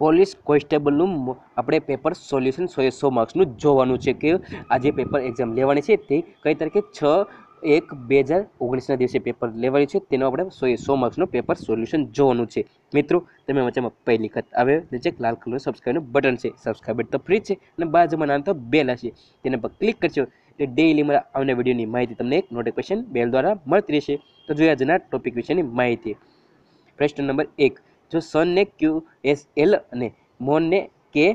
Police કોન્સ્ટેબલનું આપણે paper solution સો સો માર્ક્સનું જોવાનું છે કે આ જે પેપર એક્ઝામ લેવાની છે તે કઈ તારીખે? છ એક બે હજાર ઓગણીસના દિવસે પેપર લેવાની છે. તેનો આપણે સો સો માર્ક્સનું પેપર સોલ્યુશન જોવાનું છે. મિત્રો, તમે વચ્ચેમાં પહેલી વખત આવે, નીચે લાલ કલરનું સબસ્ક્રાઈબનું બટન છે. સબસ્ક્રાઈબર તો ફ્રી છે અને બાજુમાં નામ તો બેલ હશે. તેના પર ક્લિક કરશો એટલે ડેઇલી મારા આવનાર વિડીયોની માહિતી તમને એક નોટિફિકેશન બેલ દ્વારા મળતી રહેશે. તો જોયા આજના ટોપિક વિશેની માહિતી. પ્રશ્ન નંબર એક. જો સનને ક્યુ એસ એલ અને મોનને કે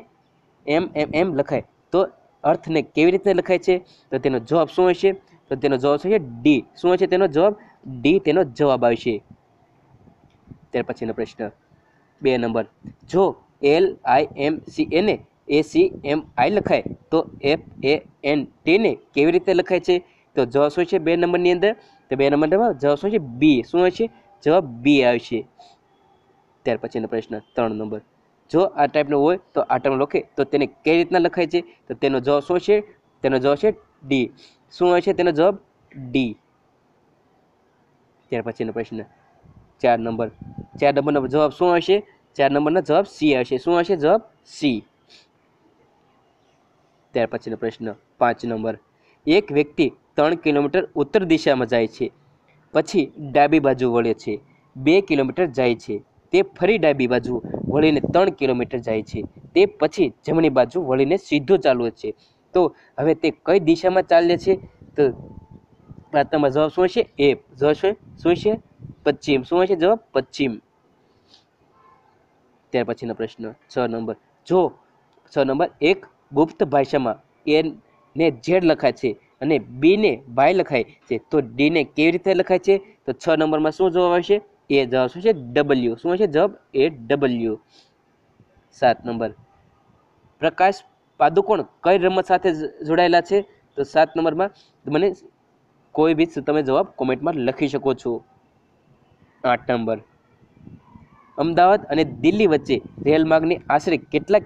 એમ એમ એમ લખાય, તો અર્થને કેવી રીતે લખાય છે? તો તેનો જવાબ શું હશે? તો તેનો જવાબ શું છે ડી શું હશે તેનો જવાબ? ડી તેનો જવાબ આવશે. ત્યાર પછીનો પ્રશ્ન. બે નંબર. જો એલ આઈ એમ સી એને એ સી એમ આઈ લખાય, તો એફ એ એન ટીને કેવી રીતે લખાય છે? તો જવાબ શું છે બે નંબરની અંદર? તો બે નંબરમાં જવાબ શું છે બી શું હશે? જવાબ બી આવશે. ત્યાર પછીનો પ્રશ્ન ત્રણ નંબર. જો આ ટાઈપનો હોય તો આ ટાઈપનો લખે, તો તેને કઈ રીતના લખાય છે? તો તેનો જવાબ શું છે તેનો જવાબ છે ડી શું હશે તેનો જવાબ? ડી ત્યાર પછીનો પ્રશ્ન ચાર નંબર. ચાર નંબરનો જવાબ શું હશે? ચાર નંબરનો જવાબ સી હશે. શું હશે? જવાબ સી ત્યાર પછીનો પ્રશ્ન પાંચ નંબર. એક વ્યક્તિ ત્રણ કિલોમીટર ઉત્તર દિશામાં જાય છે, પછી ડાબી બાજુ વળે છે, બે કિલોમીટર જાય છે. તે ફરી ડાબી બાજુ વળીને ત્રણ કિલોમીટર જાય છે. તે પછી જમણી બાજુ વળીને સીધો ચાલવો છે. તો હવે તે કઈ દિશામાં ચાલે છે? તો પ્રાર્થનામાં જવાબ શું છે એ જવાબ શું શું છે પશ્ચિમ. શું હશે? જવાબ પશ્ચિમ. ત્યાર પછીનો પ્રશ્ન છ નંબર. જો છ નંબર એક ગુપ્ત ભાષામાં એ ને ઝેડ લખાય છે અને બીને બાય લખાય છે, તો ડીને કેવી રીતે લખાય છે? તો છ નંબરમાં શું જવાબ આવશે? એ જવાબ શું છે? ડબલ્યુ શું હશે જવાબ? એ ડબલ્યુ સાત નંબર. પ્રકાશ પાદુકોણ કઈ રમત સાથે જોડાયેલા છે? તો સાત નંબરમાં મને કોઈ બી તમે જવાબ કોમેન્ટમાં લખી શકો છો. આઠ નંબર. અમદાવાદ અને દિલ્હી વચ્ચે રેલ માર્ગની આશરે કેટલા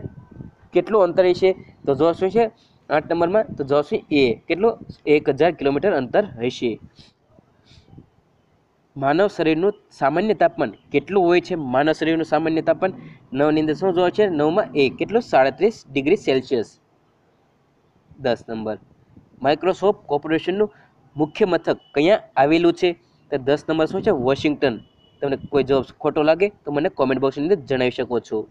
કેટલું અંતર હશે? તો જવાબ શું છે? આઠ નંબરમાં તો જવાબ છે? એ. કેટલું? એક હજાર કિલોમીટર અંતર હશે. માનવ શરીરનું સામાન્ય તાપમાન કેટલું હોય છે? માનવ શરીરનું સામાન્ય તાપમાન નવની અંદર શું જોવા છે? નવમાં એ કેટલું? સાડત્રીસ ડિગ્રી સેલ્સિયસ. દસ નંબર. માઇક્રોસોફ્ટ કોર્પોરેશનનું મુખ્ય મથક ક્યાં આવેલું છે? તો દસ નંબર શું છે? વોશિંગ્ટન. તમને કોઈ જવાબ ખોટો લાગે તો મને કોમેન્ટ બોક્સની અંદર જણાવી શકો છો.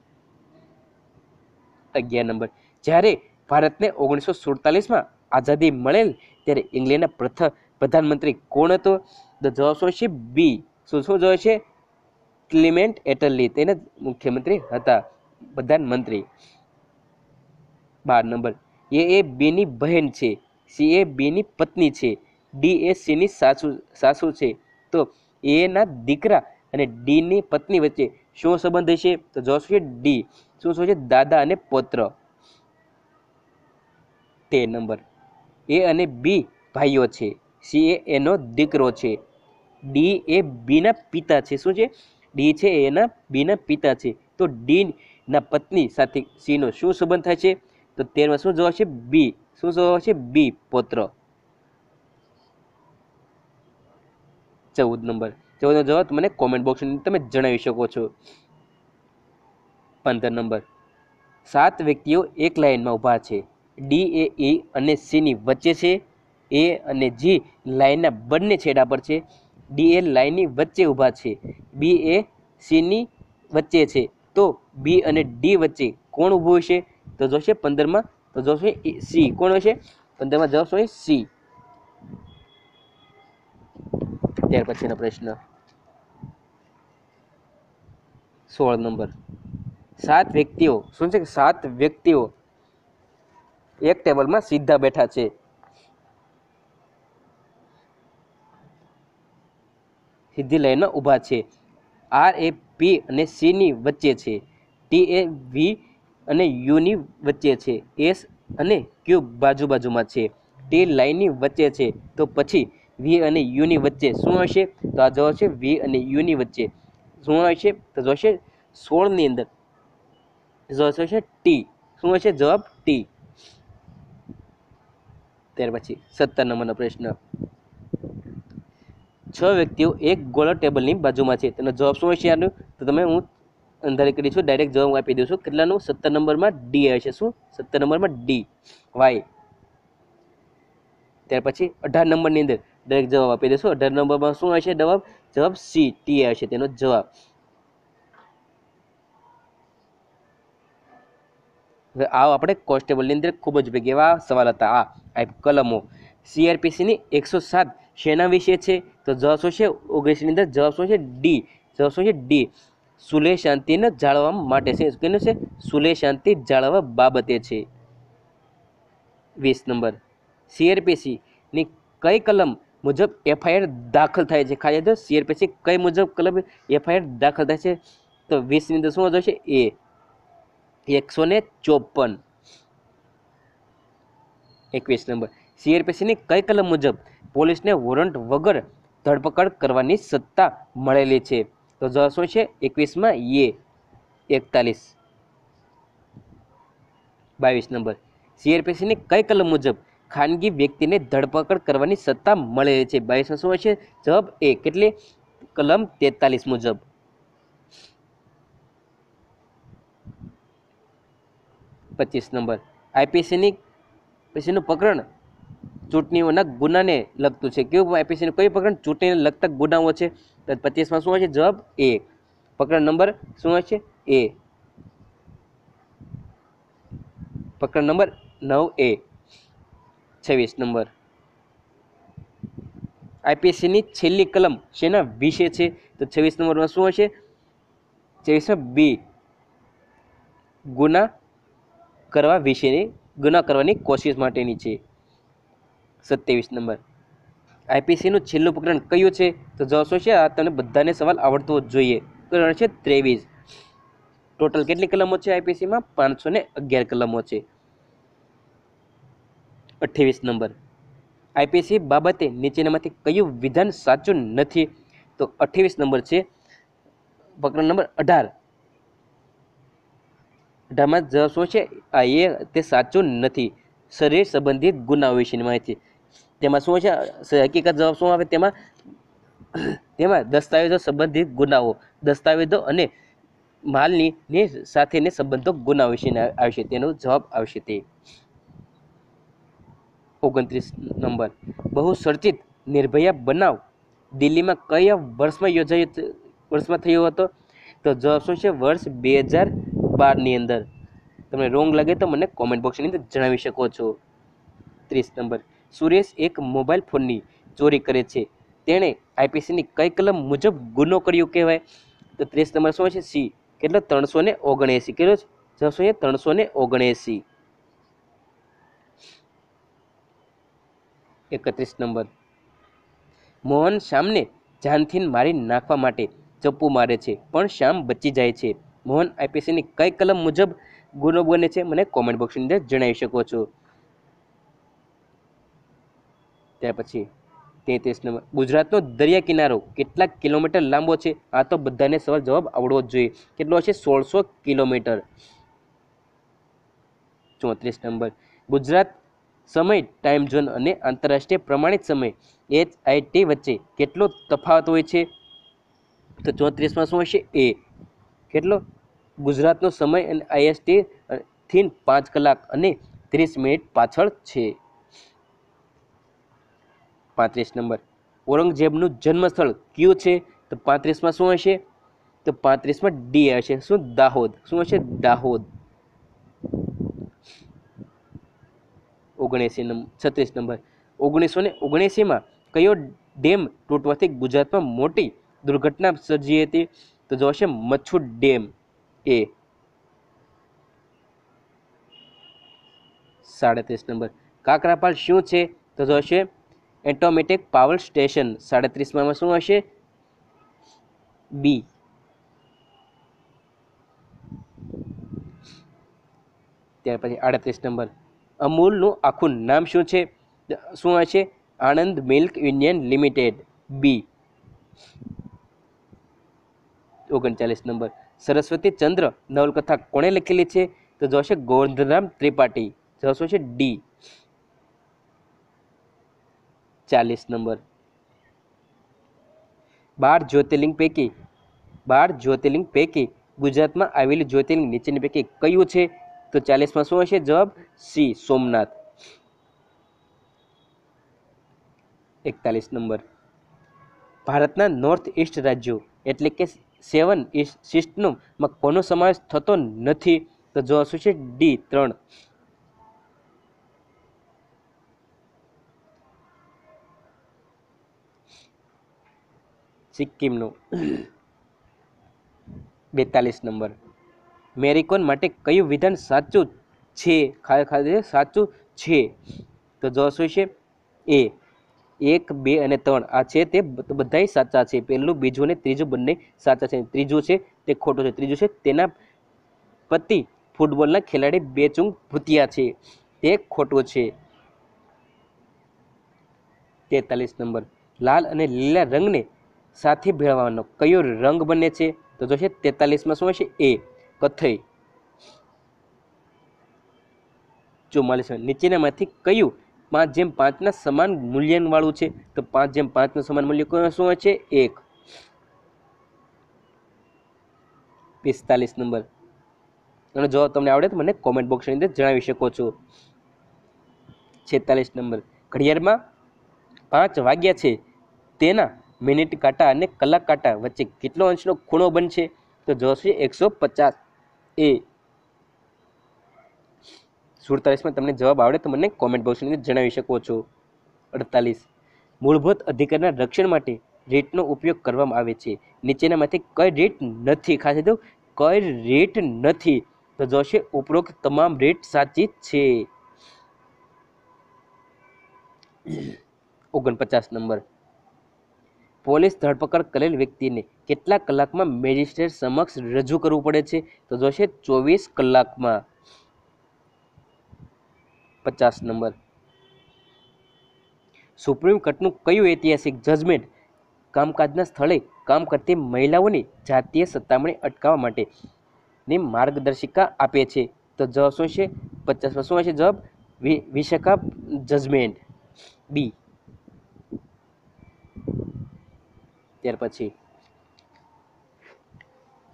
અગિયાર નંબર. જ્યારે ભારતને ઓગણીસો સુડતાલીસમાં આઝાદી મળેલ, ત્યારે ઇંગ્લેન્ડના પ્રથમ પ્રધાનમંત્રી કોણ હતો? તો જવાબ શું છે બી શું શું જવાબ છે? ક્લિમેન્ટ એટલી તેના મુખ્યમંત્રી હતા. પ્રધાનમંત્રી. બાર નંબર. એ એ બીની બહેન છે. સી એ બીની પત્ની છે. ડી એ સીની સાસુ સાસુ છે. તો એના દીકરા અને ડીની પત્ની વચ્ચે શું સંબંધ હશે? તો જવાબ છે ડી શું શું છે? દાદા અને પૌત્ર. તે નંબર. એ અને બી ભાઈઓ છે. સી એનો દીકરો છે. ડી એ બીના પિતા છે. શું છે? ડી છે એના બીના પિતા છે. તો ડી ના પત્ની સાથે સીનો શું સંબંધ થાય છે? તો તેમાં શું જવાબ છે બી. શું જવાબ છે બી, પૌત્ર. ચૌદ નંબર. ચૌદનો જવાબ મને કોમેન્ટ બોક્સની તમે જણાવી શકો છો. પંદર નંબર. સાત વ્યક્તિઓ એક લાઇનમાં ઊભા છે. ડી, એ, ઈ અને સીની વચ્ચે છે. એ અને જી લાઇનના બંને છેડા પર છે ડી એ લાઇનની વચ્ચે ઊભા છે બી એ સીની વચ્ચે છે. તો બી અને ડી વચ્ચે કોણ ઊભું હશે તો જોશે પંદરમાં, તો જોશે સી કોણ હશે પંદરમાં જવાબ શું સી ત્યાર પછીનો પ્રશ્ન. સોળ નંબર. સાત વ્યક્તિઓ, શું છે કે સાત વ્યક્તિઓ એક ટેબલમાં સીધા બેઠા છે. સીધી લાઈનમાં ઊભા છે. આર એ પી અને સીની વચ્ચે છે. ટી એ વી અને યુની વચ્ચે છે. એસ અને ક્યુ બાજુ બાજુમાં છે. ટી લાઈનની વચ્ચે છે. તો પછી વી અને યુની વચ્ચે શું હશે? તો આ જવાબ છે વી અને યુની વચ્ચે. શું હશે? તો છે સોળની અંદર. હશે? ટી. શું હશે? જવાબ ટી. ત્યાર પછી સત્તર નંબરનો પ્રશ્ન. છ વ્યક્તિઓ એક ગોળ ટેબલની બાજુમાં છે. તેનો જવાબ શું હશે આનું તો તમે હું અંધારી કરીશું ડાયરેક્ટ જવાબ આપી દઉં છું. કેટલાનું? સત્તર નંબરમાં ડી હશે શું? સત્તર નંબરમાં ડી. વાય. ત્યાર પછી અઢાર નંબરની અંદર ડાયરેક્ટ જવાબ આપી દઈશું. અઢાર નંબરમાં શું હશે છે જવાબ? જવાબ સી, ટી હશે છે તેનો જવાબ. હવે આવ આપણે કોન્સ્ટેબલની અંદર ખૂબ જ ભેગી એવા સવાલ હતા. આ આ કલમો. સીઆરપીસીની એકસો સાત શેના વિશે છે? તો જવાબ શું છે? ઓગણીસની અંદર જવાબ શું છે? ડી જવાબ શું છે? ડી સુલે શાંતિને જાળવવા માટે છે. કેનું છે? સુલે શાંતિ જાળવવા બાબતે છે. વીસ નંબર. સીઆરપીસીની કઈ કલમ મુજબ એફઆઈઆર દાખલ થાય છે? ખાલી તો સીઆરપીસી કઈ મુજબ કલમ એફઆઈઆર દાખલ થાય છે? તો વીસની અંદર શું છે એ એકસો ને ચોપન. એકવીસ નંબર. સીઆરપીસીની કઈ કલમ મુજબ પોલીસને વોરંટ વગર ધરપકડ કરવાની સત્તા મળેલી છે. તો જવાબ શું છે? એકવીસમાં એ, એકતાલીસ. બાવીસ નંબર. સીઆરપીસીની કઈ કલમ મુજબ ખાનગી વ્યક્તિને ધરપકડ કરવાની સત્તા મળેલી છે? બાવીસ શું છે? જવાબ એ, કેટલી? કલમ તેતાલીસ મુજબ. પચીસ નંબર. આઈપીસીની પછીનું પ્રકરણ ચૂંટણીઓના ગુનાને લગતું છે. કેવું એપીસીનું કયું પ્રકરણ ચૂંટણીને લગતા ગુનાઓ છે? તો પચીસમાં શું હશે જવાબ એ પ્રકરણ નંબર શું હશે એ પ્રકરણ નંબર નવ એ છવ્વીસ નંબર. આઈપીએસસીની છેલ્લી કલમ શેના વિશે છે? તો છવ્વીસ નંબરમાં શું હશે છવ્વીસમાં બી ગુના કરવા વિશેની, ગુના કરવાની કોશિશ માટેની છે. સત્યાવીસ નંબર. આઈપીસીનું છેલ્લું પ્રકરણ કયું છે? તો જવાબ શું છે? આ તમને બધાને સવાલ આવડતો જ જોઈએ. પ્રકરણ છે ત્રેવીસ. ટોટલ કેટલી કલમો છે આઈપીસીમાં? પાંચસો ને અગિયાર કલમો છે. અઠ્ઠાવીસ નંબર. આઈપીસી બાબતે નીચેનામાંથી કયું વિધાન સાચું નથી? તો અઠ્ઠાવીસ નંબર છે. પ્રકરણ નંબર અઢાર. અઢારમાં જવાબ શું છે? આ એ તે સાચું નથી. શરીર સંબંધિત ગુનાઓ વિશેની માહિતી. તેમાં શું છે? હકીકત જવાબ શું આવે? તેમાં તેમાં દસ્તાવેજો સંબંધિત ગુનાઓ, દસ્તાવેજો અને માલની, ને સાથેને સંબંધો ગુના વિશેના આવશે તેનો જવાબ આવશે તે. ઓગણત્રીસ નંબર. બહુ ચર્ચિત નિર્ભયા બનાવ. દિલ્હીમાં કયા વર્ષમાં યોજાયો વર્ષમાં થયો હતો? તો જવાબ શું છે? વર્ષ બે હજાર બારની અંદર. તમને રોંગ લાગે તો મને કોમેન્ટ બોક્સની અંદર જણાવી શકો છો. ત્રીસ નંબર. સુરેશ એક મોબાઈલ ફોનની ચોરી કરે છે. તેણે આઈપીસીની કઈ કલમ મુજબ ગુનો કર્યો કહેવાય? તો ત્રીસ નંબર શું છે? સી કેટલો? ત્રણસો ને ઓગણએંસી. કેટલો છે? જશો છે ત્રણસો ને ઓગણએંસી. એકત્રીસ નંબર. મોહન શ્યામને જાનથી મારી નાખવા માટે ચપ્પુ મારે છે, પણ શ્યામ બચી જાય છે. મોહન આઈપીસીની કઈ કલમ મુજબ ગુનો બને છે, મને કોમેન્ટ બોક્સની અંદર જણાવી શકો છો. ત્યાર પછી તેત્રીસ નંબર. ગુજરાતનો દરિયા કિનારો કેટલા કિલોમીટર લાંબો છે? આ તો બધાને સવાલ જવાબ આવડવો જ જોઈએ. કેટલો છે સોળસો કિલોમીટર. ચોત્રીસ નંબર. ગુજરાત સમય ટાઈમ ઝોન અને આંતરરાષ્ટ્રીય પ્રમાણિત સમય, એચ આઈટી વચ્ચે કેટલો તફાવત હોય છે? તો ચોત્રીસમાં શું હશે? એ. કેટલો? ગુજરાતનો સમય અને આઈએસટી થી પાંચ કલાક અને ત્રીસ મિનિટ પાછળ છે. પાંત્રીસ નંબર. ઔરંગઝેબનું જન્મસ્થળ કયું છે? તો પાંત્રીસમાં શું હશે? તો પાંત્રીસમાં ડી હશે. શું? દાહોદ. શું હશે? દાહોદ. ઓગણએંસી નંબર છત્રીસ નંબર. ઓગણીસો ને ઓગણએંસીમાં કયો ડેમ તૂટવાથી ગુજરાતમાં મોટી દુર્ઘટના સર્જી હતી? તો જો હશે મચ્છુ ડેમ. એ. સાડત્રીસ નંબર. કાકરાપાલ શું છે? તો હશે એટોમેટિક પાવર સ્ટેશન સાડત્રીસમાં શું હશે? બી ત્યાર પછી આડત્રીસ નંબર. અમૂલનું આખું નામ શું છે? શું હશે? Anand milk union limited. B ઓગણચાલીસ નંબર. સરસ્વતી ચંદ્ર નવલકથા કોણે લખેલી છે? તો જોશે ગોવિંદરામ ત્રિપાઠી. જવાબ છે ડી ચાલીસ નંબર. બાર જ્યોતિર્લિંગ પૈકી, બાર જ્યોતિર્લિંગ પૈકી ગુજરાતમાં આવેલી જ્યોતિર્લિંગ નીચેની પૈકી કયું છે? તો ચાલીસમાં શું હશે? જવાબ સી સોમનાથ. એકતાલીસ નંબર. ભારતના નોર્થ ઇસ્ટ રાજ્યો એટલે કે સેવન સિસ્ટમમાં કોનો સમાવેશ થતો નથી. તો જવાબ શું છે? ડી, ત્રણ. સિક્કિમનું બેતાલીસ નંબર. મેરીકોન માટે કયું વિધાન સાચું છે? ખાલી સાચું છે. તો જવાબ શું છે? એ. એક, બે અને ત્રણ. આ છે તે બધા સાચા છે. પહેલું, બીજું અને ત્રીજું બંને સાચા છે. ત્રીજું છે તે ખોટું છે. ત્રીજું છે તેના પતિ ફૂટબોલના ખેલાડી બેચુંગ ભૂતિયા છે. તે ખોટું છે. તેતાલીસ નંબર. લાલ અને લીલા રંગને સાથે ભેળવવાનો કયો રંગ બને છે? તો જો છે તેતાલીસમાં શું હશે એ, કથ્થઈ. ચુમ્માલીસ નીચેનામાંથી કયું પાંચ જેમ પાંચના સમાન મૂલ્યવાળું છે, તો પાંચ જેમ પાંચનું સમાન મૂલ્ય શું છે? એક. પિસ્તાલીસ નંબર. અને જો તમને આવડે તો મને કોમેન્ટ બોક્સની અંદર જણાવી શકો છો. છેતાલીસ નંબર. ઘડિયાળમાં પાંચ વાગ્યા છે, તેના મિનિટ કાંટા અને કલાક કાંટા વચ્ચે કેટલો અંશનો ખૂણો બનશે? તો જોશે એકસો પચાસ. એ સુડતાલીસમાં તમને જવાબ આવડે તો મને કોમેન્ટ બોક્સની અંદર જણાવી શકો છો. અડતાલીસ. મૂળભૂત અધિકારના રક્ષણ માટે રેટનો ઉપયોગ કરવામાં આવે છે. નીચેનામાંથી કઈ રેટ નથી, ખાસ તો કઈ રેટ નથી. તો જોશે ઉપરોક્ત તમામ રેટ સાચી છે. ઓગણપચાસ નંબર. પોલીસ ધરપકડ કરેલ વ્યક્તિને કેટલા કલાકમાં મેજિસ્ટ્રેટ સમક્ષ રજૂ કરવું પડે છે? તો જોશે ચોવીસ કલાકમાં. પચાસ નંબર. સુપ્રીમ કોર્ટનું કયું ઐતિહાસિક જજમેન્ટ કામકાજના સ્થળે કામ કરતી મહિલાઓની જાતીય સત્તામણી અટકાવવા માટે ની માર્ગદર્શિકા આપે છે? તો જવાબ શું છે? પચાસમાં શું હશે જવાબ? વિશાખા જજમેન્ટ બી ત્યાર પછી,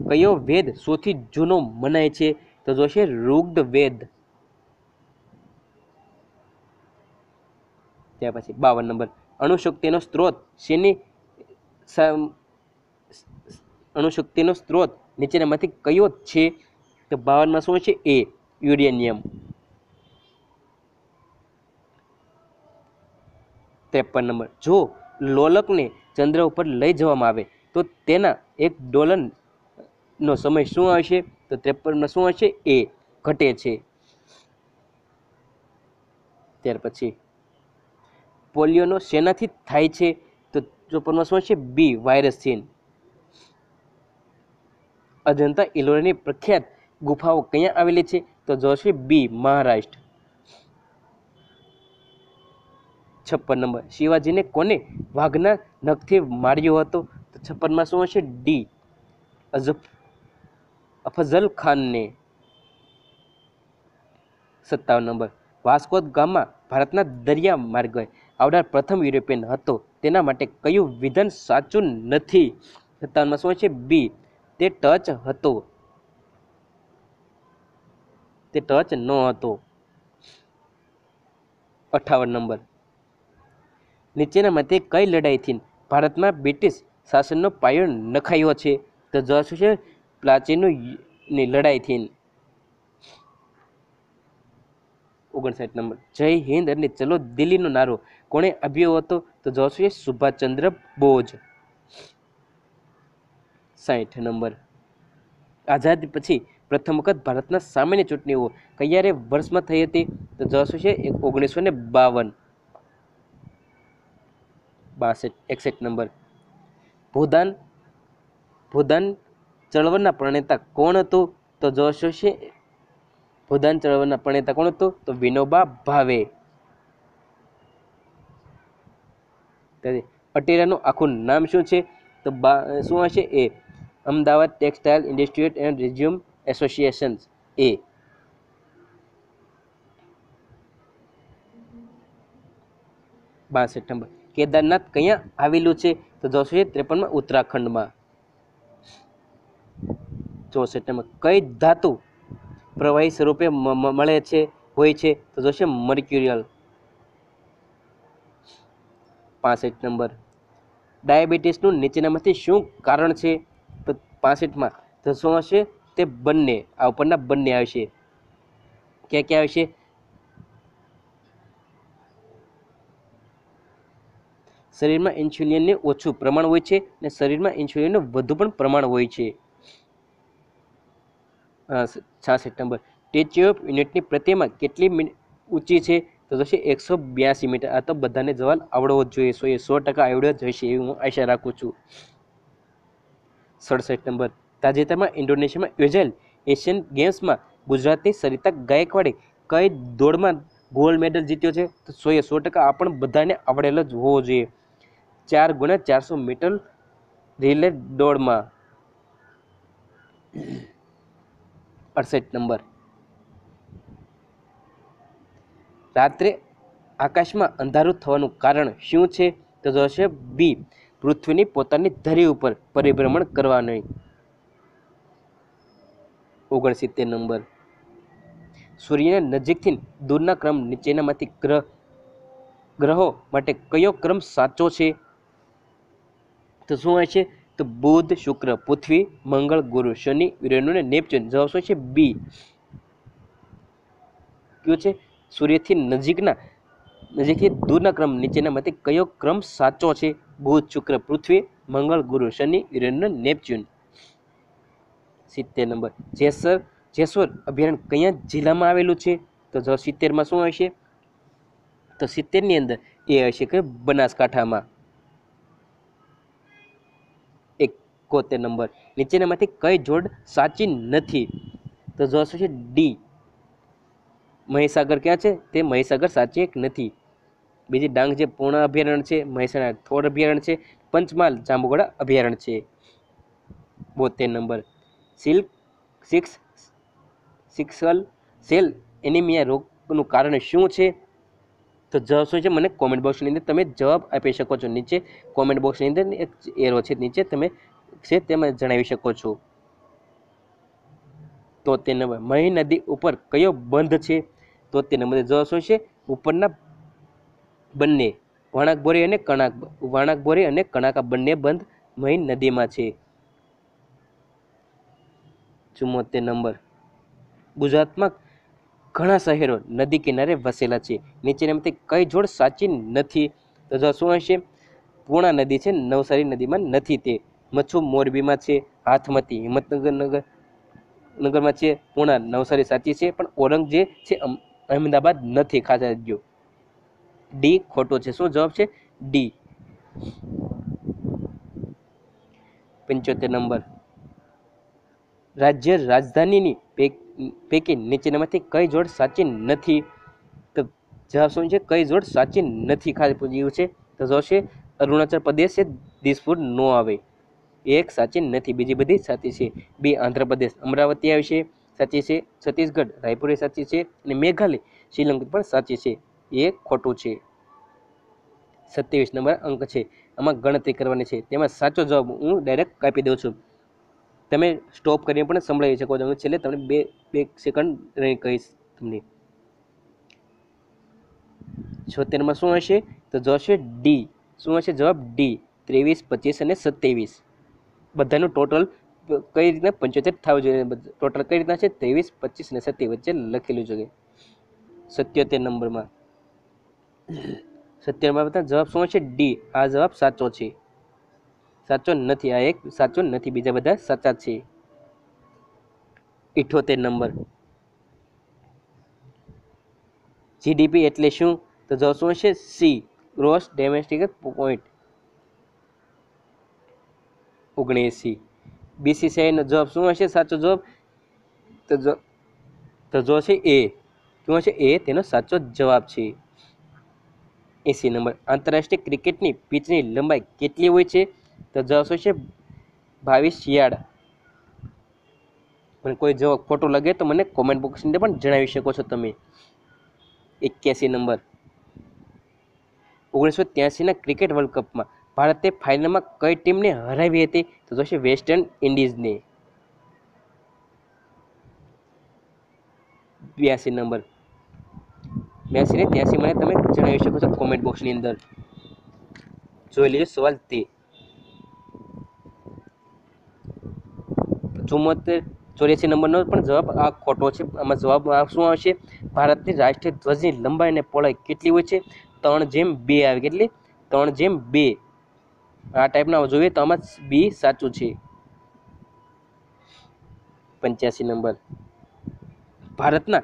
કયો વેદ સૌથી જૂનો મનાય છે? તો જોશે ઋગ્ધ વેદ ત્યાર પછી બાવન નંબર. અણુશક્તિનો સ્ત્રોત શેની અણુશક્તિનો સ્ત્રોત નીચેનામાંથી કયો છે? તો બાવનમાં શું છે? A, uranium. ત્રેપન નંબર. જો લોલકને ચંદ્ર ઉપર લઈ જવામાં આવે, તો તેના એક ડોલનનો સમય શું હશે તો ત્રેપનમાં શું હશે એ ઘટે છે. ત્યાર પછી પોલિયોનો શેનાથી થાય છે? તો ચોપનમાં શું છે? બી વાયરસથી અજંતા ઇલોરાની પ્રખ્યાત ગુફાઓ ક્યાં આવેલી છે? તો જોશે બી, મહારાષ્ટ્ર. છપ્પન નંબર. શિવાજીને કોને વાઘના નખથી માર્યો હતો? તો છપ્પનમાં શું હશે? ડી, અઝફ, અફઝલ ખાનને. સત્તાવન નંબર. વાસ્કોદ ગામમાં ભારતના દરિયા માર્ગે આવનાર પ્રથમ યુરોપિયન હતો. તેના માટે કયું વિધાન સાચું નથી? સત્તાવનમાં શું છે? બી. તે ટચ હતો. તે ટચ ન હતો. અઠાવન નંબર. નીચેનામાંથી કઈ લડાઈથી ભારતમાં બ્રિટિશ શાસનનો પાયો નખાયો છે? તો જવાબ શું છે? પ્લાચીનું લડાઈથી. ઓગણસાઠ નંબર. જય હિન્દ અને ચલો દિલ્હીનો નારો. કોણે આપ્યો હતો? તો જવાબ છે સુભાષચંદ્ર બોઝ. સાઠ નંબર. આઝાદી પછી પ્રથમ વખત ભારતના સામાન્ય ચૂંટણીઓ કયારે વર્ષમાં થઈ હતી? તો જવાબ છે? ઓગણીસો ને બાવન. બાસઠ, એકસઠ નંબર. ભૂદાન ભૂદાન ચળવળના પ્રણેતા કોણ હતું? તો જવાબ છે? ભૂદાન ચળવળના પ્રણેતા કોણ હતું? તો વિનોબા ભાવે. પટેલાનું આખું નામ શું છે? તો બા, શું હશે? A Ahmedabad textile industry's and research association એ. બાસઠ નંબર. કેદારનાથ ક્યાં આવેલું છે? તો જોશે ત્રેપનમાં ઉત્તરાખંડમાં. ચોસઠ નંબર. કઈ ધાતુ પ્રવાહી સ્વરૂપે મળે છે, હોય છે. તો જોશે મર્ક્યુરિયલ. પાસઠ નંબર. ડાયાબિટીસનું નીચેનામાંથી શું કારણ છે? તો પાસઠમાં તો શું હશે તે બંને, આ ઉપરના બંને આવશે. ક્યાં ક્યાં આવશે? શરીરમાં ઇન્સ્યુલિનને ઓછું પ્રમાણ હોય છે અને શરીરમાં ઇન્સ્યુલિનનું વધુ પણ પ્રમાણ હોય છે. છાસઠ સપ્ટેમ્બર. સ્ટેચ્યુ ઓફ યુનિટની પ્રતિમા કેટલી ઊંચી છે? તો થશે એકસો બ્યાસી મીટર. આ તો બધાને જવાબ આવડવો જ જોઈએ. સો એ સો ટકા આવડ્યો જ હશે એવી હું આશા રાખું છું. સડસઠ નંબર તાજેતરમાં ઇન્ડોનેશિયામાં યોજાયેલ એશિયન ગેમ્સમાં ગુજરાતની સરિતા ગાયકવાડે કઈ દોડમાં ગોલ્ડ મેડલ જીત્યો છે? તો સો એ સો ટકા આ પણ બધાને આવડેલો જ હોવો જોઈએ. ચાર ગુણ્યા ચારસો મીટર રિલે દોડમાં. અડસઠ નંબર. રાત્રે આકાશમાં અંધારું થવાનું કારણ શું છે? તો હશે બી. પૃથ્વીની પોતાની ધરી ઉપર પરિભ્રમણ કરવાની. ઓગણસિત્તેર નંબર. સૂર્યના નજીકથી દૂરના ક્રમ નીચેનામાંથી ગ્રહ, ગ્રહો માટે કયો ક્રમ સાચો છે? તો શું હોય છે? તો બુધ, શુક્ર, પૃથ્વી, મંગળ, ગુરુ, શનિ યુરેનસ અને નેપચ્યુન જવાબ શું છે? બી. કયો છે? સૂર્યથી નજીકના, નજીકથી દૂરના ક્રમ નીચેનામાંથી કયો ક્રમ સાચો છે? બુધ, શુક્ર, પૃથ્વી, મંગળ, ગુરુ, શનિ યુરેનસ નેપચ્યુન. સિત્તેર નંબર. જેસર, જેસોર અભયારણ્ય કયા જિલ્લામાં આવેલું છે? તો જવાબ સિત્તેરમાં શું હશે તો સિત્તેરની અંદર એ હશે કે બનાસકાંઠામાં. એકોતેર નંબર. નીચેનામાંથી કઈ જોડ સાચી નથી. તો જો છે? ડી. મહીસાગર ક્યાં છે? તે મહીસાગર સાચી એક નથી. બીજી ડાંગ જે પૂર્ણ અભયારણ્ય છે, મહેસાણા થોડ અભયારણ્ય છે, પંચમહાલ જાંબુગોડા અભયારણ્ય છે. બોતેર નંબર. સિલ્ક સિક્સ સિક્સલ સેલ એનિમિયા રોગનું કારણ શું છે? તો જવાબ શું છે? મને કોમેન્ટ બોક્સની અંદર તમે જવાબ આપી શકો છો. નીચે કોમેન્ટ બોક્સની અંદર એક એરો છે. નીચે તમે છે તેમાં જણાવી શકો છો. તો તે નંબર મહી નદી ઉપર કયો બંધ છે? તો તે નંબર જવાબ શું છે? ઉપરના બંને વણાકબોરી અને કણાક વણાકબોરી અને કણાકા બંને બંધ મહી નદીમાં છે. ચુમ્મોતેર નંબર. ગુજરાતમાં ઘણા શહેરો નદી કિનારે વસેલા છે. નીચેનામાંથી કઈ જોડ સાચી નથી. તો જો શું હશે પૂર્ણા નદી છે, નવસારી નદીમાં નથી તે. મચ્છુ મોરબીમાં છે, હાથમતી, હિંમતનગર નગર નગરમાં છે, પૂણા, નવસારી સાચી છે, પણ ઓરંગ છે અહેમદાબાદ નથી, ખાસ રાખજો. ડી ખોટો છે, શું જવાબ છે? ડી પંચોતેર નંબર. રાજ્ય રાજધાનીની પૈક- નીચેનામાંથી કઈ જોડ સાચી નથી? તો જવાબ શું છે? કઈ જોડ સાચી નથી, ખાસ પૂછ્યું છે. તો જવાબ છે, અરુણાચલ પ્રદેશ દિસપુર, નો આવે. એક સાચી નથી. બીજી બધી સાચી છે. બી આંધ્રપ્રદેશ અમરાવતી આવશે સાચી છે. છત્તીસગઢ રાયપુર સાચી છે. અને મેઘાલય શ્રીલંકા પણ સાચી છે. એ ખોટું છે. સત્યાવીસ નંબર અંક છે. આમાં ગણતરી કરવાની છે. તેમાં સાચો જવાબ હું ડાયરેક્ટ કાપી દઉં છું. તમે સ્ટોપ કરીને પણ સંભળાવી શકો છો. છેલ્લે તમને બે બે સેકન્ડ રહી કહીશ તમને. છોતેરમાં શું હશે તો જવાબ છે ડી શું હશે જવાબ ડી ત્રેવીસ, પચીસ અને સત્યાવીસ. બધાનું ટોટલ કઈ રીતના? પંચોતેર થવું જોઈએ. ટોટલ કઈ રીતના છે? ત્રેવીસ, પચીસ અને સત્યાવીસ વચ્ચે લખેલું જોઈએ. સત્યોતેર નંબરમાં. સત્યોતેરમાં બધા જવાબ શું છે? ડી આ જવાબ સાચો છે. સાચો નથી. આ એક સાચો નથી. બીજા બધા સાચા છે. ઇઠોતેર નંબર. જીડીપી એટલે શું? તો જવાબ શું છે સી ગ્રોસ ડોમેસ્ટિક પોઈન્ટ ઓગણએંસી. બીસીસીઆઈનો જવાબ શું હશે? સાચો જવાબ? તો જો તો જો છે એ શું હશે? એ તેનો સાચો જવાબ છે. એસી નંબર. આંતરરાષ્ટ્રીય ક્રિકેટની પીચની લંબાઈ કેટલી હોય છે? તો જવાબ શું છે બાવીસ યાર્ડ. પણ કોઈ જવાબ ખોટો લાગે તો મને કોમેન્ટ બોક્સની અંદર પણ જણાવી શકો છો તમે. એક્યાસી નંબર. ઓગણીસો ત્યાસીના ક્રિકેટ વર્લ્ડ કપમાં ભારતે ફાઇનલમાં કઈ ટીમને હરાવી હતી? તો જોશે વેસ્ટર્ન ઇન્ડિઝને બ્યાસી નંબર. બ્યાસી ને ત્યાસી મને તમે જણાવી શકો છો કોમેન્ટ બોક્સની અંદર. જોઈ લેજો સવાલ તે. ચુમ્મોતેર ચોર્યાસી નંબરનો પણ જવાબ આ ખોટો છે. આમાં જવાબ શું આવશે? ભારતની રાષ્ટ્રીય ધ્વજની લંબાઈ અને પહોળાઈ કેટલી હોય છે? ત્રણ જેમ બે આવે કેટલી ત્રણ જેમ બે. આ ટાઈપના જોઈએ તો આમાં બી સાચું છે. પંચ્યાસી નંબર. ભારતના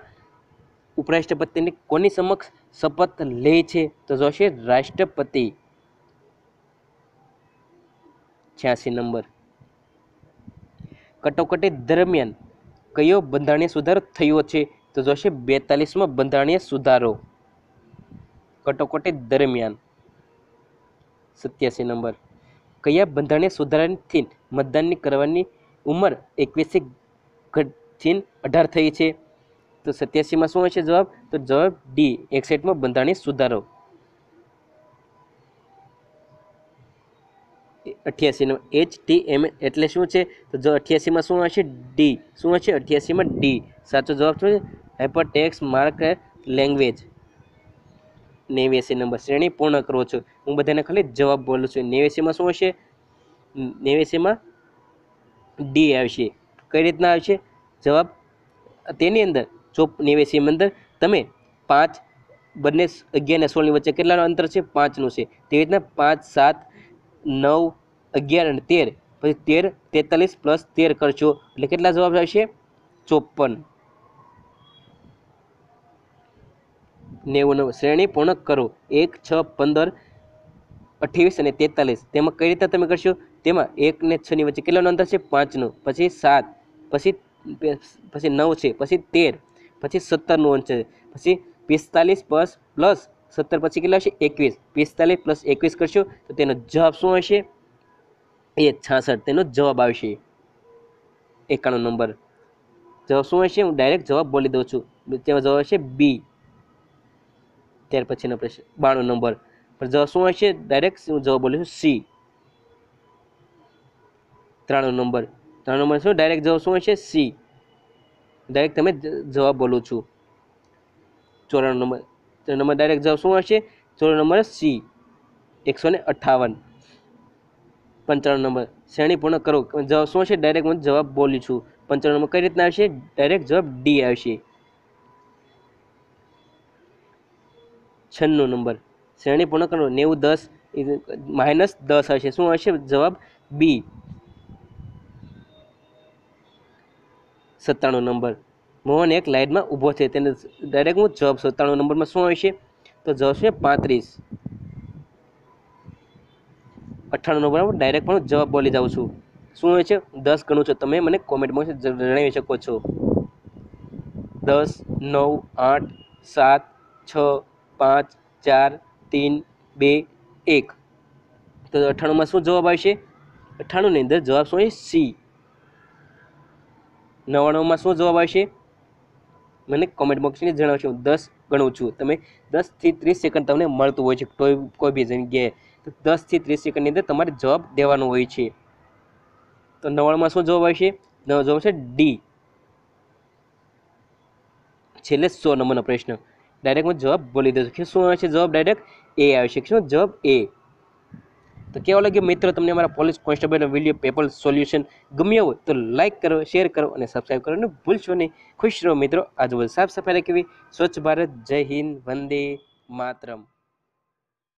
ઉપરાષ્ટ્રપતિની કોની સમક્ષ શપથ લે છે? તો જોશે રાષ્ટ્રપતિ. છ્યાસી નંબર. કટોકટી દરમિયાન કયો બંધારણીય સુધારો થયો છે? તો જોશે બેતાલીસમાં બંધારણીય સુધારો. કટોકટી દરમિયાન. સત્યાસી નંબર. કયા બંધારણીય સુધારાથી મતદાનની કરવાની ઉંમર એકવીસથી ઘટથી અઢાર થઈ છે? તો સત્યાસીમાં શું હશે જવાબ? તો જવાબ ડી, એકસઠમાં બંધારણીય સુધારો. અઠ્યાસીનો એચ ટી એમ એટલે શું છે? તો જો અઠ્યાસીમાં શું હશે ડી શું હશે અઠ્યાસીમાં ડી સાચો જવાબ શું છે? હાઇપરટેક્સ માર્ક લેંગ્વેજ નેવ્યાસી નંબર શ્રેણી પૂર્ણ કરો છો. હું બધાને ખાલી જવાબ બોલું છું. નેવ્યાસીમાં શું હશે? નેવ્યાસીમાં ડી આવશે. કઈ રીતના આવશે? જવાબ, તેની અંદર ચોપ નેવ્યાસીમાં અંદર તમે પાંચ, બંને અગિયાર અને સોળની વચ્ચે કેટલાનું અંતર છે? પાંચનું છે. તેવી રીતના પાંચ, સાત, નવ, અગિયાર અને તેર. પછી તેર, તેતાલીસ પ્લસ તેર કરશો. એટલે કેટલા જવાબ આવશે? ચોપન. નેવું નવ શ્રેણી પૂર્ણ કરો. એક, છ, પંદર, અઠ્યાવીસ અને તેતાલીસ. તેમાં કઈ રીતે તમે કરશો? તેમાં એક ને છ ની વચ્ચે કેટલાનું અંતર છે? પાંચનું. પછી સાત. પછી પછી નવ છે. પછી તેર. પછી સત્તરનું અંશ છે. પછી પિસ્તાલીસ પ્લસ પ્લસ સત્તર પછી કેટલા હશે? એકવીસ. પિસ્તાલીસ પ્લસ એકવીસ કરશો તો તેનો જવાબ શું હશે એ છાસઠ. તેનો જવાબ આવશે. એકાણું નંબર. જવાબ શું હશે હું ડાયરેક્ટ જવાબ બોલી દઉં છું. તેમાં જવાબ હશે બી. ત્યાર પછીનો પ્રશ્ન, બાણું નંબર. પણ જવાબ શું હશે ડાયરેક્ટ હું જવાબ બોલું છું સી ત્રાણું નંબર. ત્રણ નંબર શું? ડાયરેક્ટ જવાબ શું હશે સી ડાયરેક્ટ તમે જવાબ બોલું છું. ચોરાણું નંબર. નંબર ડાયરેક્ટ જવાબ શું હશે ચોરાણું નંબર સી એકસો ને અઠ્ઠાવન પંચાણું નંબર. શ્રેણી પૂર્ણ કરો. જવાબ શું હશે ડાયરેક્ટ હું જવાબ બોલું છું. પંચાણું નંબર કઈ રીતના આવશે? ડાયરેક્ટ જવાબ ડી આવશે. છન્નું નંબર. શ્રેણી પૂર્ણ કરો નેવું, દસ માઇનસ દસ હશે. શું હશે? જવાબ બી. સત્તાણું નંબર. મોહન એક લાઇનમાં ઊભો છે. તેને ડાયરેક્ટ હું જવાબ સત્તાણું નંબરમાં શું હશે તો જવાબ છે પાંત્રીસ. અઠ્ઠાણું નંબર ડાયરેક્ટ પણ જવાબ બોલી જાઉં છું. શું હોય છે? દસ ગણું છું. તમે મને કોમેન્ટમાં જણાવી શકો છો. દસ, નવ, આઠ, સાત, છ પાંચ, ચાર ત્રણ બે, એક. તો અઠ્ઠાણુંમાં શું જવાબ આવશે? અઠ્ઠાણુંની અંદર જવાબ શું છે સી. નવ્વાણુંમાં શું જવાબ આવશે? મને કોમેન્ટ બોક્સની જણાવશો. હું દસ ગણું છું. તમે દસથી ત્રીસ સેકન્ડ તમને મળતું હોય છે. કોઈ કોઈ બી જગ્યાએ. તો દસથી ત્રીસ સેકન્ડની અંદર તમારે જવાબ દેવાનો હોય છે. તો નવ્વાણુંમાં શું જવાબ આવશે? નવો જવાબ છે ડી. છેલ્લે સો નંબરનો પ્રશ્ન. ડાયરેક્ટ હું જવાબ બોલી દઉં છું કે શું આવશે જવાબ ડાયરેક્ટ એ આવશે. શું? જવાબ એ તો કેવા લાગ્યું મિત્રો તમને અમારા પોલીસ કોન્સ્ટેબલનો વીડિયો પેપર સોલ્યુશન? ગમ્યો હોય તો લાઇક કરો, શેર કરો અને સબસ્ક્રાઈબ કરવાનું ભૂલશો નહીં. ખુશ રહો મિત્રો. આજુબાજુ સાફ સફાઈ રાખવી. સ્વચ્છ ભારત. જય હિન્દ. વંદે માતરમ.